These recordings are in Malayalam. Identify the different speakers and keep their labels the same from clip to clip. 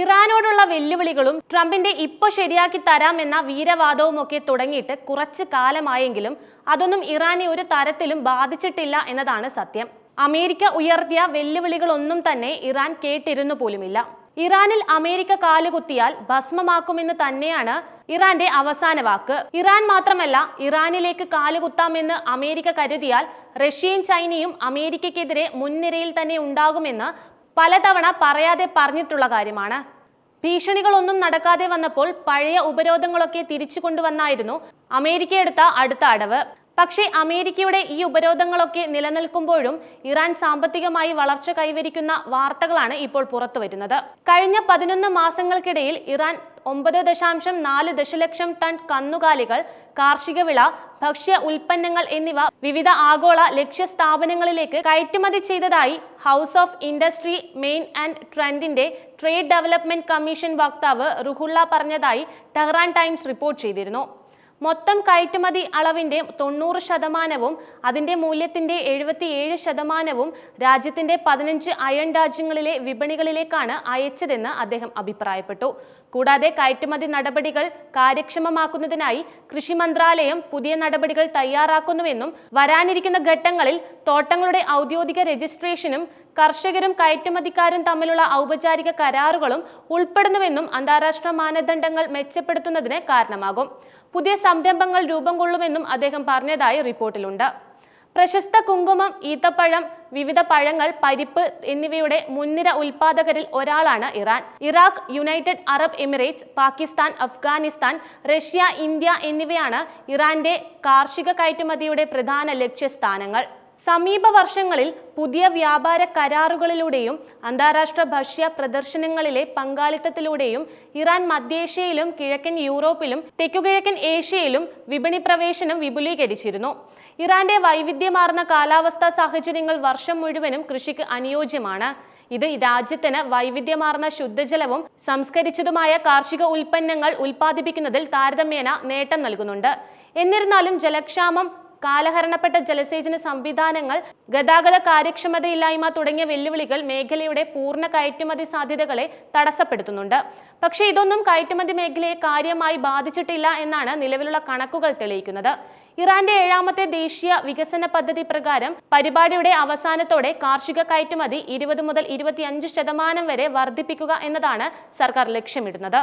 Speaker 1: ഇറാനോടുള്ള വെല്ലുവിളികളും ട്രംപിന്റെ ഇപ്പൊ ശരിയാക്കി തരാമെന്ന വീരവാദവും ഒക്കെ തുടങ്ങിയിട്ട് കുറച്ച് കാലമായെങ്കിലും അതൊന്നും ഇറാനെ ഒരു തരത്തിലും ബാധിച്ചിട്ടില്ല എന്നതാണ് സത്യം. അമേരിക്ക ഉയർത്തിയ വെല്ലുവിളികളൊന്നും തന്നെ ഇറാൻ കേട്ടിരുന്നു പോലുമില്ല. ഇറാനിൽ അമേരിക്ക കാലുകുത്തിയാൽ ഭസ്മമാക്കുമെന്ന് തന്നെയാണ് ഇറാന്റെ അവസാന വാക്ക്. ഇറാൻ മാത്രമല്ല ഇറാനിലേക്ക് കാലുകുത്താമെന്ന് അമേരിക്ക കരുതിയാൽ റഷ്യയും ചൈനയും അമേരിക്കയ്ക്കെതിരെ മുൻനിരയിൽ തന്നെ ഉണ്ടാകുമെന്ന് പലതവണ പറയാതെ പറഞ്ഞിട്ടുള്ള കാര്യമാണ്. ഭീഷണികളൊന്നും നടക്കാതെ വന്നപ്പോൾ പഴയ ഉപരോധങ്ങളൊക്കെ തിരിച്ചു കൊണ്ടുവന്നായിരുന്നു അമേരിക്ക എടുത്ത അടുത്ത അടവ്. പക്ഷേ അമേരിക്കയുടെ ഈ ഉപരോധങ്ങളൊക്കെ നിലനിൽക്കുമ്പോഴും ഇറാൻ സാമ്പത്തികമായി വളർച്ച കൈവരിക്കുന്ന വാർത്തകളാണ് ഇപ്പോൾ പുറത്തു വരുന്നത് കഴിഞ്ഞ പതിനൊന്ന് മാസങ്ങൾക്കിടയിൽ ഇറാൻ ഒമ്പത് ദശാംശം നാല് ദശലക്ഷം ടൺ കന്നുകാലികൾ കാർഷിക വിള ഭക്ഷ്യ ഉൽപ്പന്നങ്ങൾ എന്നിവ വിവിധ ആഗോള ലക്ഷ്യ സ്ഥാപനങ്ങളിലേക്ക് കയറ്റുമതി ചെയ്തതായി house of industry mine and ട്രെൻഡിന്റെ trade development commission വക്താവ് റുഹുള്ള പറഞ്ഞതായി ടെഹ്റാൻ ടൈംസ് റിപ്പോർട്ട് ചെയ്തിരുന്നു. മൊത്തം കയറ്റുമതി അളവിന്റെ തൊണ്ണൂറ് ശതമാനവും അതിന്റെ മൂല്യത്തിന്റെ എഴുപത്തിയേഴ് ശതമാനവും രാജ്യത്തിന്റെ പതിനഞ്ച് അയൺ രാജ്യങ്ങളിലെ വിപണികളിലേക്കാണ് അയച്ചതെന്ന് അദ്ദേഹം അഭിപ്രായപ്പെട്ടു. കൂടാതെ കയറ്റുമതി നടപടികൾ കാര്യക്ഷമമാക്കുന്നതിനായി കൃഷി മന്ത്രാലയം പുതിയ നടപടികൾ തയ്യാറാക്കുന്നുവെന്നും വരാനിരിക്കുന്ന ഘട്ടങ്ങളിൽ തോട്ടങ്ങളുടെ ഔദ്യോഗിക രജിസ്ട്രേഷനും കർഷകരും കയറ്റുമതിക്കാരും തമ്മിലുള്ള ഔപചാരിക കരാറുകളും ഉൾപ്പെടുന്നുവെന്നും അന്താരാഷ്ട്ര മാനദണ്ഡങ്ങൾ മെച്ചപ്പെടുത്തുന്നതിന് കാരണമാകും. പുതിയ സംരംഭങ്ങൾ രൂപം കൊള്ളുമെന്നും അദ്ദേഹം പറഞ്ഞതായി റിപ്പോർട്ടിലുണ്ട്. പ്രശസ്ത കുങ്കുമം ഈത്തപ്പഴം വിവിധ പഴങ്ങൾ പരിപ്പ് എന്നിവയുടെ മുൻനിര ഉൽപാദകരിൽ ഒരാളാണ് Iran. Iraq United Arab Emirates Pakistan Afghanistan Russia India എന്നിവയാണ് ഇറാന്റെ കാർഷിക കയറ്റുമതിയുടെ പ്രധാന ലക്ഷ്യസ്ഥാനങ്ങൾ. സമീപ വർഷങ്ങളിൽ പുതിയ വ്യാപാര കരാറുകളിലൂടെയും അന്താരാഷ്ട്ര ഭക്ഷ്യ പ്രദർശനങ്ങളിലെ പങ്കാളിത്തത്തിലൂടെയും ഇറാൻ മധ്യേഷ്യയിലും കിഴക്കൻ യൂറോപ്പിലും തെക്കുകിഴക്കൻ ഏഷ്യയിലും വിപണി പ്രവേശനം വിപുലീകരിച്ചിരുന്നു. ഇറാന്റെ വൈവിധ്യമാർന്ന കാലാവസ്ഥാ സാഹചര്യങ്ങൾ വർഷം മുഴുവനും കൃഷിക്ക് അനുയോജ്യമാണ്. ഇത് രാജ്യത്തിന് വൈവിധ്യമാർന്ന ശുദ്ധജലവും സംസ്കരിച്ചതുമായ കാർഷിക ഉൽപ്പന്നങ്ങൾ ഉൽപ്പാദിപ്പിക്കുന്നതിൽ താരതമ്യേന നേട്ടം നൽകുന്നുണ്ട്. എന്നിരുന്നാലും ജലക്ഷാമം കാലഹരണപ്പെട്ട ജലസേചന സംവിധാനങ്ങൾ ഗതാഗത കാര്യക്ഷമതയില്ലായ്മ തുടങ്ങിയ വെല്ലുവിളികൾ മേഖലയുടെ പൂർണ കയറ്റുമതി സാധ്യതകളെ തടസ്സപ്പെടുത്തുന്നുണ്ട്. പക്ഷേ ഇതൊന്നും കയറ്റുമതി മേഖലയെ കാര്യമായി ബാധിച്ചിട്ടില്ല എന്നാണ് നിലവിലുള്ള കണക്കുകൾ തെളിയിക്കുന്നത്. ഇറാന്റെ ഏഴാമത്തെ ദേശീയ വികസന പദ്ധതി പ്രകാരം പരിപാടിയുടെ അവസാനത്തോടെ കാർഷിക കയറ്റുമതി ഇരുപത് മുതൽ ഇരുപത്തിയഞ്ച് ശതമാനം വരെ വർദ്ധിപ്പിക്കുക എന്നതാണ് സർക്കാർ ലക്ഷ്യമിടുന്നത്.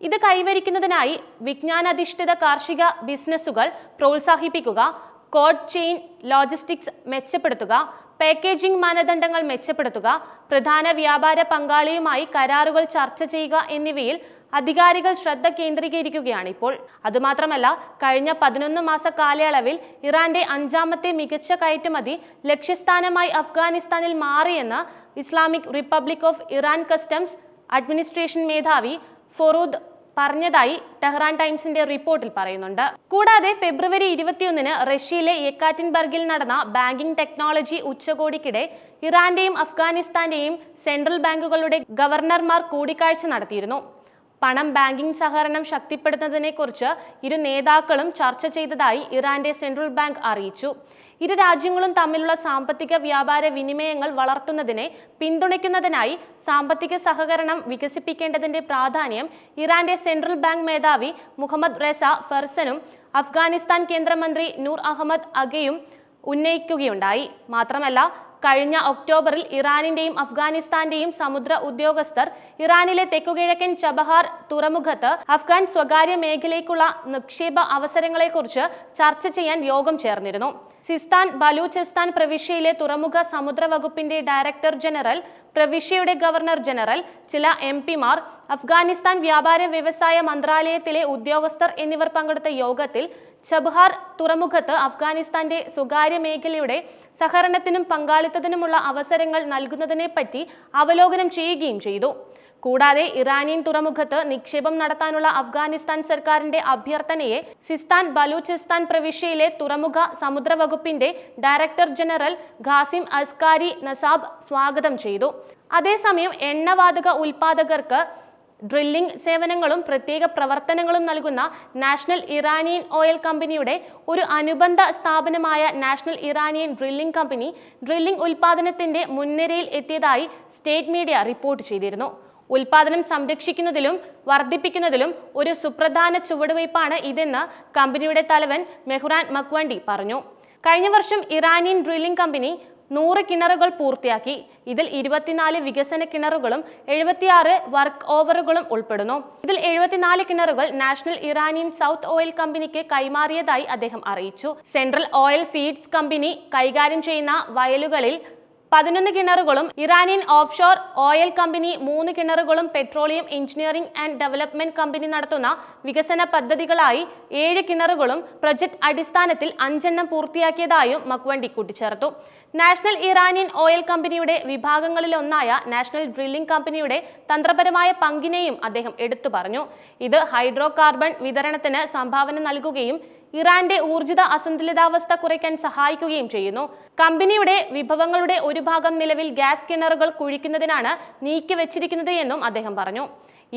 Speaker 1: ഇത് കൈവരിക്കുന്നതിനായി വിജ്ഞാനാധിഷ്ഠിത കാർഷിക ബിസിനസ്സുകൾ പ്രോത്സാഹിപ്പിക്കുക കോഡ് ചെയിൻ ലോജിസ്റ്റിക്സ് മെച്ചപ്പെടുത്തുക പാക്കേജിംഗ് മാനദണ്ഡങ്ങൾ മെച്ചപ്പെടുത്തുക പ്രധാന വ്യാപാര പങ്കാളിയുമായി കരാറുകൾ ചർച്ച ചെയ്യുക എന്നിവയിൽ അധികാരികൾ ശ്രദ്ധ കേന്ദ്രീകരിക്കുകയാണ് ഇപ്പോൾ. അതുമാത്രമല്ല കഴിഞ്ഞ പതിനൊന്ന് മാസ കാലയളവിൽ ഇറാന്റെ അഞ്ചാമത്തെ മികച്ച കയറ്റുമതി ലക്ഷ്യസ്ഥാനമായി അഫ്ഗാനിസ്ഥാനിൽ മാറിയെന്ന് Islamic Republic of Iran customs administration മേധാവി ഫൊറൂദ് പറഞ്ഞതായി ടെഹ്റാൻ ടൈംസിന്റെ റിപ്പോർട്ടിൽ പറയുന്നുണ്ട്. കൂടാതെ ഫെബ്രുവരി ഇരുപത്തിയൊന്നിന് റഷ്യയിലെ യെക്കാറ്റിൻബർഗിൽ നടന്ന ബാങ്കിംഗ് ടെക്നോളജി ഉച്ചകോടിക്കിടെ ഇറാന്റെയും അഫ്ഗാനിസ്ഥാന്റെയും സെൻട്രൽ ബാങ്കുകളുടെ ഗവർണർമാർ കൂടിക്കാഴ്ച നടത്തിയിരുന്നു. പണം ബാങ്കിംഗ് സഹകരണം ശക്തിപ്പെടുത്തുന്നതിനെക്കുറിച്ച് ഇരു നേതാക്കളും ചർച്ച ചെയ്തതായി ഇറാന്റെ സെൻട്രൽ ബാങ്ക് അറിയിച്ചു. ഇരു രാജ്യങ്ങളും തമ്മിലുള്ള സാമ്പത്തിക വ്യാപാര വിനിമയങ്ങൾ വളർത്തുന്നതിനെ പിന്തുണയ്ക്കുന്നതിനായി സാമ്പത്തിക സഹകരണം വികസിപ്പിക്കേണ്ടതിന്റെ പ്രാധാന്യം ഇറാന്റെ സെൻട്രൽ ബാങ്ക് മേധാവി മുഹമ്മദ് റെസ ഫർസനും അഫ്ഗാനിസ്ഥാൻ കേന്ദ്രമന്ത്രി നൂർ അഹമ്മദ് അഗയും ഉന്നയിക്കുകയുണ്ടായി. മാത്രമല്ല കഴിഞ്ഞ ഒക്ടോബറിൽ ഇറാനിന്റെയും അഫ്ഗാനിസ്ഥാന്റെയും സമുദ്ര ഉദ്യോഗസ്ഥർ ഇറാനിലെ തെക്കുകിഴക്കൻ ചബഹാർ തുറമുഖത്ത് അഫ്ഗാൻ സ്വകാര്യ മേഖലയ്ക്കുള്ള നിക്ഷേപ അവസരങ്ങളെക്കുറിച്ച് ചർച്ച ചെയ്യാൻ യോഗം ചേർന്നിരുന്നു. സിസ്താൻ ബലൂചിസ്ഥാൻ പ്രവിശ്യയിലെ തുറമുഖ സമുദ്ര വകുപ്പിന്റെ ഡയറക്ടർ ജനറൽ പ്രവിശ്യയുടെ ഗവർണർ ജനറൽ ചില എം പിമാർ അഫ്ഗാനിസ്ഥാൻ വ്യാപാര വ്യവസായ മന്ത്രാലയത്തിലെ ഉദ്യോഗസ്ഥർ എന്നിവർ പങ്കെടുത്ത യോഗത്തിൽ ചബഹാർ തുറമുഖത്ത് അഫ്ഗാനിസ്ഥാന്റെ സ്വകാര്യ മേഖലയുടെ സഹകരണത്തിനും പങ്കാളിത്തത്തിനുമുള്ള അവസരങ്ങൾ നൽകുന്നതിനെപ്പറ്റി അവലോകനം ചെയ്യുകയും ചെയ്തു. കൂടാതെ ഇറാനിയൻ തുറമുഖത്ത് നിക്ഷേപം നടത്താനുള്ള അഫ്ഗാനിസ്ഥാൻ സർക്കാരിന്റെ അഭ്യർത്ഥനയെ സിസ്താൻ ബലൂചിസ്ഥാൻ പ്രവിശ്യയിലെ തുറമുഖ സമുദ്ര വകുപ്പിന്റെ director general Qasim Askari Nasab സ്വാഗതം ചെയ്തു. അതേസമയം എണ്ണവാതക ഉൽപാദകർക്ക് ഡ്രില്ലിംഗ് സേവനങ്ങളും പ്രത്യേക പ്രവർത്തനങ്ങളും നൽകുന്ന നാഷണൽ ഇറാനിയൻ ഓയിൽ കമ്പനിയുടെ ഒരു അനുബന്ധ സ്ഥാപനമായ national Iranian drilling company drilling ഉൽപാദനത്തിന്റെ മുൻനിരയിൽ എത്തിയതായി സ്റ്റേറ്റ് മീഡിയ റിപ്പോർട്ട് ചെയ്തിരുന്നു. ഉൽപാദനം സംരക്ഷിക്കുന്നതിലും വർദ്ധിപ്പിക്കുന്നതിലും ഒരു സുപ്രധാന ചുവടുവയ്പ്പാണ് ഇതെന്ന് കമ്പനിയുടെ തലവൻ മെഹ്റാൻ മക്വണ്ടി പറഞ്ഞു. കഴിഞ്ഞ വർഷം ഇറാനിയൻ ഡ്രില്ലിംഗ് കമ്പനി നൂറ് കിണറുകൾ പൂർത്തിയാക്കി. ഇതിൽ ഇരുപത്തിനാല് വികസന കിണറുകളും എഴുപത്തിയാറ് വർക്ക് ഓവറുകളും ഉൾപ്പെടുന്നു. ഇതിൽ എഴുപത്തിനാല് കിണറുകൾ നാഷണൽ ഇറാനിയൻ സൗത്ത് ഓയിൽ കമ്പനിക്ക് കൈമാറിയതായി അദ്ദേഹം അറിയിച്ചു. സെൻട്രൽ ഓയിൽ ഫീഡ്സ് കമ്പനി കൈകാര്യം ചെയ്യുന്ന വയലുകളിൽ പതിനൊന്ന് കിണറുകളും ഇറാനിയൻ ഓഫ്ഷോർ ഓയിൽ കമ്പനി മൂന്ന് കിണറുകളും petroleum engineering and development company നടത്തുന്ന വികസന പദ്ധതികളായി ഏഴ് കിണറുകളും പ്രൊജക്ട് അടിസ്ഥാനത്തിൽ അഞ്ചെണ്ണം പൂർത്തിയാക്കിയതായും മക്വണ്ടി കൂട്ടിച്ചേർത്തു. നാഷണൽ ഇറാനിയൻ ഓയിൽ കമ്പനിയുടെ വിഭാഗങ്ങളിലൊന്നായ നാഷണൽ ഡ്രില്ലിംഗ് കമ്പനിയുടെ തന്ത്രപരമായ പങ്കിനെയും അദ്ദേഹം എടുത്തു പറഞ്ഞു. ഇത് ഹൈഡ്രോ കാർബൺ വിതരണത്തിന് സംഭാവന നൽകുകയും ഇറാന്റെ ഊർജിത അസന്തുലിതാവസ്ഥ കുറയ്ക്കാൻ സഹായിക്കുകയും ചെയ്യുന്നു. കമ്പനിയുടെ വിഭവങ്ങളുടെ ഒരു ഭാഗം നിലവിൽ ഗ്യാസ് കിണറുകൾ കുഴിക്കുന്നതിനാണ് നീക്കിവെച്ചിരിക്കുന്നത് എന്നും അദ്ദേഹം പറഞ്ഞു.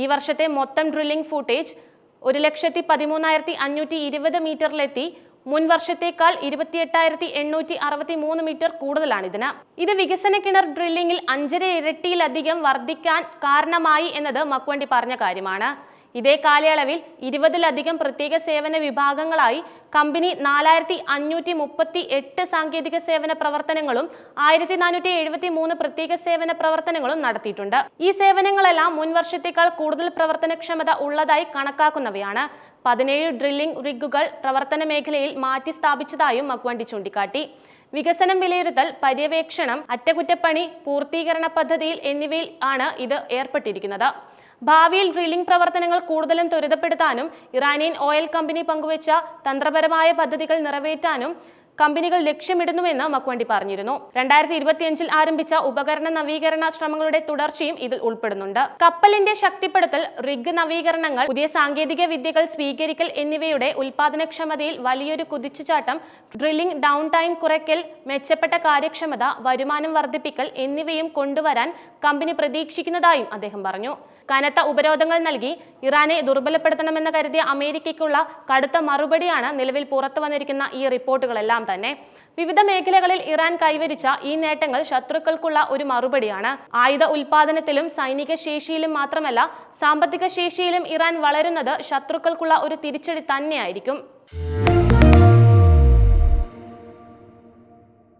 Speaker 1: ഈ വർഷത്തെ മൊത്തം ഡ്രില്ലിംഗ് ഫൂട്ടേജ് ഒരു ലക്ഷത്തി പതിമൂന്നായിരത്തി അഞ്ഞൂറ്റി ഇരുപത് മീറ്ററിലെത്തി മുൻ വർഷത്തേക്കാൾ ഇരുപത്തിയെട്ടായിരത്തി എണ്ണൂറ്റി അറുപത്തി മൂന്ന് മീറ്റർ കൂടുതലാണിതിന് ഇത് വികസന കിണർ ഡ്രില്ലിംഗിൽ അഞ്ചര ഇരട്ടിയിലധികം വർദ്ധിക്കാൻ കാരണമായി എന്നത് മക്വണ്ടി പറഞ്ഞ കാര്യമാണ്. ഇതേ കാലയളവിൽ ഇരുപതിലധികം പ്രത്യേക സേവന വിഭാഗങ്ങളായി കമ്പനി നാലായിരത്തി അഞ്ഞൂറ്റി മുപ്പത്തി എട്ട് സാങ്കേതിക സേവന പ്രവർത്തനങ്ങളും ആയിരത്തി നാനൂറ്റി എഴുപത്തി മൂന്ന് പ്രത്യേക സേവന പ്രവർത്തനങ്ങളും നടത്തിയിട്ടുണ്ട്. ഈ സേവനങ്ങളെല്ലാം മുൻവർഷത്തേക്കാൾ കൂടുതൽ പ്രവർത്തനക്ഷമത ഉള്ളതായി കണക്കാക്കുന്നവയാണ്. പതിനേഴ് ഡ്രില്ലിംഗ് റിഗുകൾ പ്രവർത്തന മേഖലയിൽ മാറ്റി സ്ഥാപിച്ചതായും മക്വണ്ടി ചൂണ്ടിക്കാട്ടി. വികസനം വിലയിരുത്തൽ പര്യവേക്ഷണം അറ്റകുറ്റപ്പണി പൂർത്തീകരണ പദ്ധതിയിൽ എന്നിവയിൽ ആണ് ഇത് ഏർപ്പെട്ടിരിക്കുന്നത്. ഭാവിയിൽ ഡ്രില്ലിംഗ് പ്രവർത്തനങ്ങൾ കൂടുതലും ത്വരിതപ്പെടുത്താനും ഇറാനിയൻ ഓയിൽ കമ്പനി പങ്കുവച്ച തന്ത്രപരമായ പദ്ധതികൾ നിറവേറ്റാനും കമ്പനികൾ ലക്ഷ്യമിടുന്നുവെന്ന് മക്വണ്ടി പറഞ്ഞിരുന്നു. രണ്ടായിരത്തി ഇരുപത്തിയഞ്ചിൽ ആരംഭിച്ച ഉപകരണ നവീകരണ ശ്രമങ്ങളുടെ തുടർച്ചയും ഇതിൽ ഉൾപ്പെടുന്നുണ്ട്. കപ്പലിന്റെ ശക്തിപ്പെടുത്തൽ റിഗ് നവീകരണങ്ങൾ പുതിയ സാങ്കേതിക വിദ്യകൾ സ്വീകരിക്കൽ എന്നിവയുടെ ഉൽപാദനക്ഷമതയിൽ വലിയൊരു കുതിച്ചുചാട്ടം ഡ്രില്ലിംഗ് ഡൗൺ ടൈം കുറയ്ക്കൽ മെച്ചപ്പെട്ട കാര്യക്ഷമത വരുമാനം വർദ്ധിപ്പിക്കൽ എന്നിവയും കൊണ്ടുവരാൻ കമ്പനി പ്രതീക്ഷിക്കുന്നതായും അദ്ദേഹം പറഞ്ഞു. കനത്ത ഉപരോധങ്ങൾ നൽകി ഇറാനെ ദുർബലപ്പെടുത്തണമെന്ന് കരുതിയ അമേരിക്കയ്ക്കുള്ള കടുത്ത മറുപടിയാണ് നിലവിൽ പുറത്തു വന്നിരിക്കുന്ന ഈ റിപ്പോർട്ടുകളെല്ലാം തന്നെ. വിവിധ മേഖലകളിൽ ഇറാൻ കൈവരിച്ച ഈ നേട്ടങ്ങൾ ശത്രുക്കൾക്കുള്ള ഒരു മറുപടിയാണ്. ആയുധ ഉൽപാദനത്തിലും സൈനിക ശേഷിയിലും മാത്രമല്ല സാമ്പത്തിക ശേഷിയിലും ഇറാൻ വളരുന്നത് ശത്രുക്കൾക്കുള്ള ഒരു തിരിച്ചടി തന്നെയായിരിക്കും.